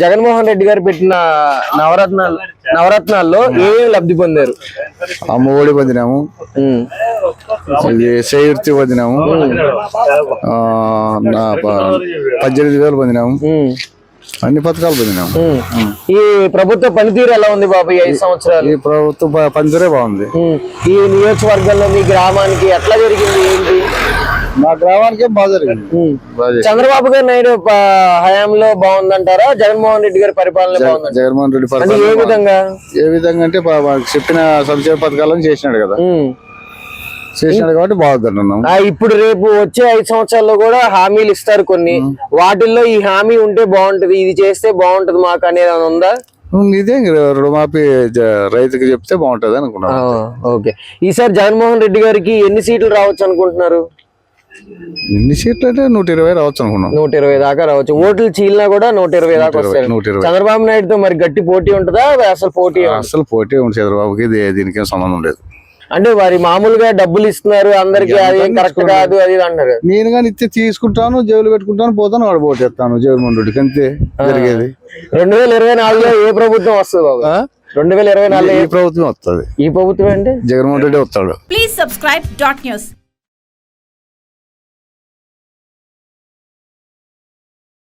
జగన్మోహన్ రెడ్డి గారు పెట్టిన నవరత్నాలు నవరత్నాల్లో ఏమేమి లబ్ధి పొందారు? అమ్మ ఒడి పొందినాము. చేయూర్తి పొందినాము. పద్దెనిమిది వేలు పొందినాము. అన్ని పథకాలు పొందినాము. ఈ ప్రభుత్వ పనితీరు ఎలా ఉంది బాబు ఐదు సంవత్సరాలు? ఈ ప్రభుత్వ పనితీరే బాగుంది. ఈ నియోజకవర్గంలో మీ గ్రామానికి ఎట్లా జరిగింది? ఏంటి? మా గ్రామానికే బాగా జరిగింది. చంద్రబాబు గారి నాయుడు హయాంలో బాగుందంటారా? జగన్మోహన్ రెడ్డి గారి పరిపాలన జగన్మోహన్ రెడ్డి పరిపాలన ఏ. విధంగా? ఏ విధంగా అంటే చెప్పిన సంక్షేమ పథకాలను చేసినాడు కదా. చేసినాడు కాబట్టి ఆ ఇప్పుడు రేపు వచ్చే ఐదు సంవత్సరాల్లో కూడా హామీలు ఇస్తారు కొన్ని. వాటిల్లో ఈ హామీ ఉంటే బాగుంటది ఇది చేస్తే బాగుంటది మాకు అనేది ఉందా? ఇదే రుణమాఫీ రైతుకి చెప్తే బాగుంటది అనుకున్నాం. ఓకే. ఈసారి జగన్మోహన్ రెడ్డి గారికి ఎన్ని సీట్లు రావచ్చు అనుకుంటున్నారు? ఎన్ని సీట్లు అంటే నూట ఇరవై రావచ్చు అనుకున్నాం. నూట ఇరవై దాకా రావచ్చు. ఓట్లు చీలినా కూడా నూట ఇరవై దాకా వస్తాయి. నూట ఇరవై చంద్రబాబు నాయుడుతో మరి గట్టి పోటీ ఉంటుందా? అసలు పోటీ? అసలు పోటీ ఉంది చంద్రబాబుకి. ఇది దీనికి ఏం సంబంధం లేదు. అంటే వారి మామూలుగా డబ్బులు ఇస్తున్నారు. అందరికి అది ఏం కరెక్ట్ కాదు అది అంటారు. నేను కానీ ఇస్తే తీసుకుంటాను జేబులు పెట్టుకుంటాను పోతాను వాడు పోటేస్తాను జగన్మోహన్ రెడ్డికి అంతే జరిగేది. రెండు వేల ఇరవై నాలుగులో ఏ ప్రభుత్వం వస్తుంది బాబు? రెండు వేల ఇరవై నాలుగులో ఈ ప్రభుత్వం వస్తుంది. ఈ ప్రభుత్వం అంటే? జగన్మోహన్ రెడ్డి వస్తాడు. Please subscribe dot news.